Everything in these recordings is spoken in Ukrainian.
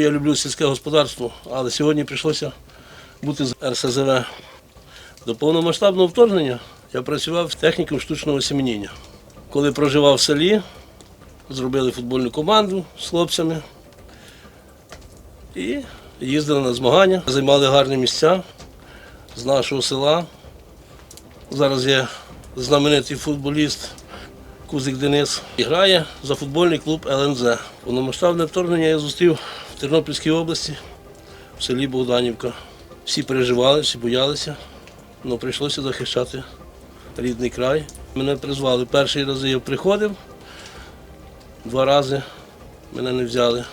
Я люблю сільське господарство, але сьогодні прийшлося бути з РСЗВ. До повномасштабного вторгнення я працював техніком штучного семеніння. Коли проживав в селі, зробили футбольну команду з хлопцями і їздили на змагання, займали гарні місця з нашого села. Зараз є знаменитий футболіст Кузик Денис. Грає за футбольний клуб ЛНЗ. Повномасштабне вторгнення я зустрів в Тернопільській області, в селі Богданівка. Всі переживали, всі боялися, але прийшлося захищати рідний край. Мене призвали. Перший раз я приходив, два рази мене не взяли.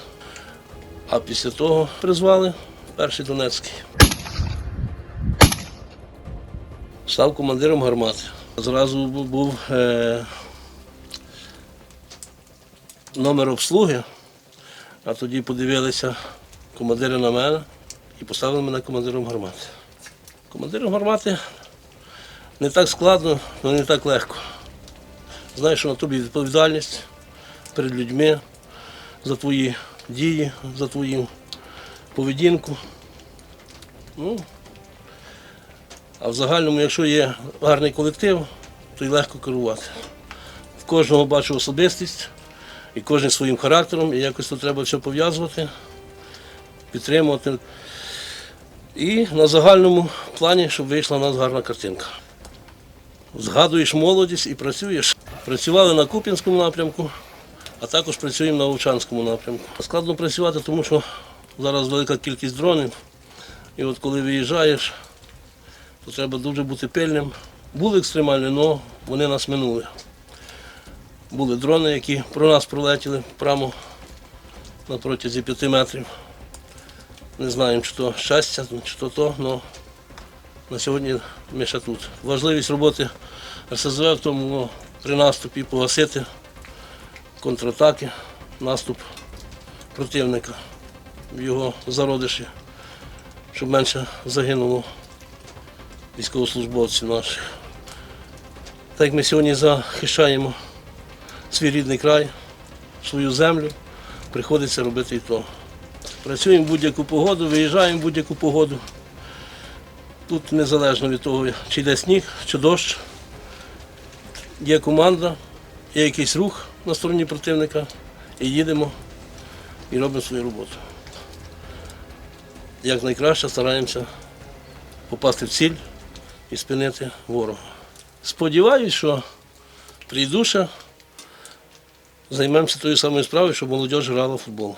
А після того призвали перший Донецький. Став командиром гармати. Зразу бу- був е, номер обслуги, а тоді подивилися командири на мене і поставили мене командиром гармати. Командиром гармати не так складно, але не так легко. Знаєш, що на тобі відповідальність перед людьми за твої дії, за твою поведінку. Ну, а в загальному, якщо є гарний колектив, то й легко керувати. В кожного бачу особистість, і кожен своїм характером, і якось тут треба все пов'язувати, підтримувати. І на загальному плані, щоб вийшла в нас гарна картинка. Згадуєш молодість і працюєш. Працювали на Куп'янському напрямку, а також працюємо на Овчанському напрямку. Складно працювати, тому що зараз велика кількість дронів. І от коли виїжджаєш, то треба дуже бути пильним. Були екстремальні, але вони нас минули. Були дрони, які про нас пролетіли прямо на протязі п'яти метрів. Не знаємо, чи то щастя, чи то то, але на сьогодні ми ще тут. Важливість роботи РСЗВ в тому ну, при наступі погасити контратаки, наступ противника в його зародиші, щоб менше загинуло військовослужбовців наших. Так як ми сьогодні захищаємо свій рідний край, свою землю, приходиться робити і то. Працюємо в будь-яку погоду, виїжджаємо в будь-яку погоду. Тут незалежно від того, чи йде сніг, чи дощ. Є команда, є якийсь рух на стороні противника, і їдемо і робимо свою роботу. Як найкраще стараємося попасти в ціль і спинити ворога. Сподіваюсь, що прийду ще, займемося тою самою справою, щоб молодь грала в футбол.